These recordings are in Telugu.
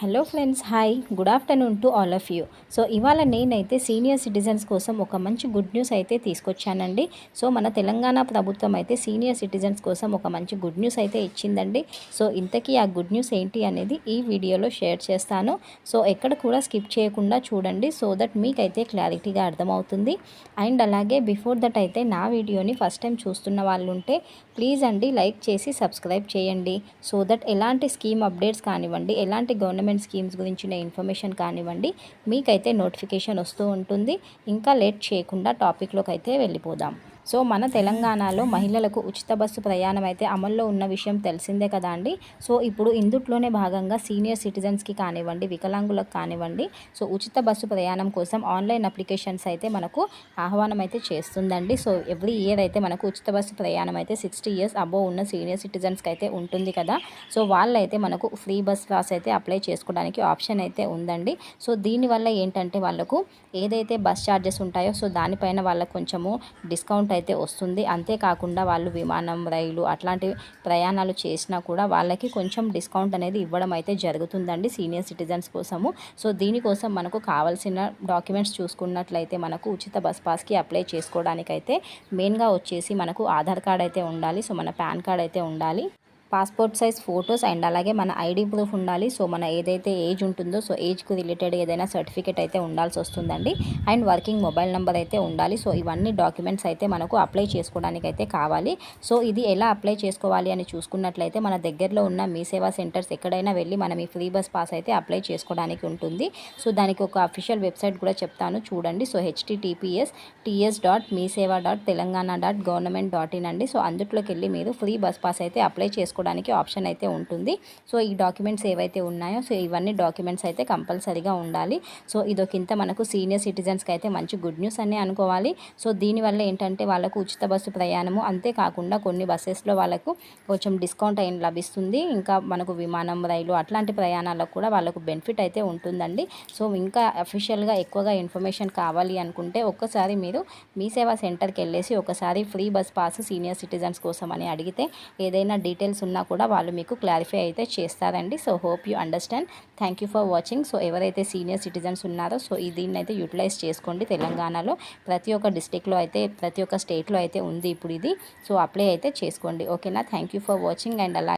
Hello friends hi good afternoon to all of you so ఇవాళ నేనైతే సీనియర్ సిటిజన్స్ కోసం ఒక మంచి గుడ్ న్యూస్ అయితే తీసుకొచ్చానండి. సో మన తెలంగాణ ప్రభుత్వం అయితే సీనియర్ సిటిజన్స్ కోసం ఒక మంచి గుడ్ న్యూస్ అయితే ఇచ్చిందండి. సో ఇంతకీ ఆ గుడ్ న్యూస్ ఏంటి అనేది ఈ వీడియోలో షేర్ చేస్తాను. సో ఎక్కడ కూడా స్కిప్ చేయకుండా చూడండి సో దట్ మీకైతే క్లారిటీగా అర్థమవుతుంది. అండ్ అలాగే బిఫోర్ దట్ అయితే నా వీడియోని ఫస్ట్ టైం చూస్తున్న వాళ్ళు ఉంటే ప్లీజ్ అండి లైక్ చేసి సబ్స్క్రైబ్ చేయండి. సో దట్ ఎలాంటి స్కీమ్ అప్డేట్స్ కానివ్వండి ఎలాంటి గవర్నమెంట్ స్కీమ్స్ గురించిన ఇన్ఫర్మేషన్ కానివ్వండి మీకైతే నోటిఫికేషన్ వస్తూ ఉంటుంది. ఇంకా లేట్ చేయకుండా టాపిక్లోకి అయితే వెళ్ళిపోదాం. సో మన తెలంగాణలో మహిళలకు ఉచిత బస్సు ప్రయాణం అయితే అమల్లో ఉన్న విషయం తెలిసిందే కదా అండి. సో ఇప్పుడు ఇందుట్లోనే భాగంగా సీనియర్ సిటిజన్స్కి కానివ్వండి వికలాంగులకు కానివ్వండి సో ఉచిత బస్సు ప్రయాణం కోసం ఆన్లైన్ అప్లికేషన్స్ అయితే మనకు ఆహ్వానం అయితే చేస్తుందండి. సో ఎవ్రీ ఇయర్ అయితే మనకు ఉచిత బస్సు ప్రయాణం అయితే సిక్స్టీ ఇయర్స్ అబోవ్ ఉన్న సీనియర్ సిటిజన్స్కి అయితే ఉంటుంది కదా. సో వాళ్ళైతే మనకు ఫ్రీ బస్ పాస్ అయితే అప్లై చేసుకోవడానికి ఆప్షన్ అయితే ఉందండి. సో దీనివల్ల ఏంటంటే వాళ్ళకు ఏదైతే బస్ ఛార్జెస్ ఉంటాయో సో దానిపైన వాళ్ళకు కొంచెము డిస్కౌంట్ అయితే వస్తుంది. అంతేకాకుండా వాళ్ళు విమానం రైలు అట్లాంటి ప్రయాణాలు చేసినా కూడా వాళ్ళకి కొంచెం డిస్కౌంట్ అనేది ఇవ్వడం అయితే జరుగుతుందండి సీనియర్ సిటిజన్స్ కోసము. సో దీనికోసం మనకు కావాల్సిన డాక్యుమెంట్స్ చూసుకున్నట్లయితే మనకు ఉచిత బస్ పాస్కి అప్లై చేసుకోవడానికైతే మెయిన్గా వచ్చేసి మనకు ఆధార్ కార్డ్ అయితే ఉండాలి. సో మన పాన్ కార్డ్ అయితే ఉండాలి. పాస్పోర్ట్ సైజ్ ఫొటోస్ అండ్ అలాగే మన ఐడి ప్రూఫ్ ఉండాలి. సో మన ఏదైతే ఏజ్ ఉంటుందో సో ఏజ్కు రిలేటెడ్ ఏదైనా సర్టిఫికేట్ అయితే ఉండాల్సి వస్తుందండి. అండ్ వర్కింగ్ మొబైల్ నెంబర్ అయితే ఉండాలి. సో ఇవన్నీ డాక్యుమెంట్స్ అయితే మనకు అప్లై చేసుకోవడానికి అయితే కావాలి. సో ఇది ఎలా అప్లై చేసుకోవాలి అని చూసుకున్నట్లయితే మన దగ్గరలో ఉన్న మీ సేవా సెంటర్స్ ఎక్కడైనా వెళ్ళి మనం ఈ ఫ్రీ బస్ పాస్ అయితే అప్లై చేసుకోవడానికి ఉంటుంది. సో దానికి ఒక అఫీషియల్ వెబ్సైట్ కూడా చెప్తాను చూడండి. So HTTPS TS dot Mee Seva dot Telangana dot government dot in అండి. సో అందుట్లోకి వెళ్ళి మీరు ఫ్రీ బస్ పాస్ అయితే అప్లై చేసుకోవడానికి చేసుకోవడానికి ఆప్షన్ అయితే ఉంటుంది. సో ఈ డాక్యుమెంట్స్ ఏవైతే ఉన్నాయో సో ఇవన్నీ డాక్యుమెంట్స్ అయితే కంపల్సరీగా ఉండాలి. సో ఇదొకింత మనకు సీనియర్ సిటిజన్స్కి అయితే మంచి గుడ్ న్యూస్ అనే అనుకోవాలి. సో దీనివల్ల ఏంటంటే వాళ్ళకు ఉచిత బస్సు ప్రయాణము అంతేకాకుండా కొన్ని బస్సెస్లో వాళ్ళకు కొంచెం డిస్కౌంట్ అయిన లభిస్తుంది. ఇంకా మనకు విమానం రైలు అట్లాంటి ప్రయాణాలకు కూడా వాళ్ళకు బెనిఫిట్ అయితే ఉంటుందండి. సో ఇంకా అఫీషియల్గా ఎక్కువగా ఇన్ఫర్మేషన్ కావాలి అనుకుంటే ఒక్కసారి మీరు మీ సేవా సెంటర్కి వెళ్ళేసి ఒకసారి free bus pass senior citizens కోసం అని అడిగితే ఏదైనా డీటెయిల్స్ ఉన్నా కూడా వాళ్ళు మీకు క్లారిఫై అయితే చేస్తారండి. So hope you understand thank you for watching so ఎవరైతే సీనియర్ సిటిజన్స్ ఉన్నారో సో దీన్ని అయితే యూటిలైజ్ చేసుకోండి తెలంగాణలో. ప్రతి ఒక్క డిస్టిక్లో అయితే ప్రతి ఒక్క స్టేట్లో అయితే ఉంది ఇప్పుడు ఇది. సో అప్లై అయితే చేసుకోండి. ఓకేనా thank you for watching and అలా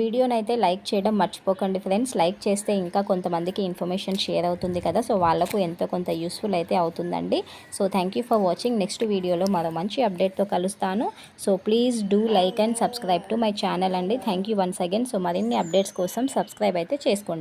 వీడియోని అయితే లైక్ చేయడం మర్చిపోకండి ఫ్రెండ్స్. లైక్ చేస్తే ఇంకా కొంతమందికి ఇన్ఫర్మేషన్ షేర్ అవుతుంది కదా. సో వాళ్ళకు ఎంతో కొంత యూస్ఫుల్ అయితే అవుతుందండి. So thank for watching next వీడియోలో మరో మంచి అప్డేట్తో కలుస్తాను. So please do like and subscribe to my channel అండి. థ్యాంక్ వన్స్ అగైన్ సో మరిన్ని అప్డేట్స్ కోసం సబ్స్క్రైబ్ అయితే చేసుకోండి.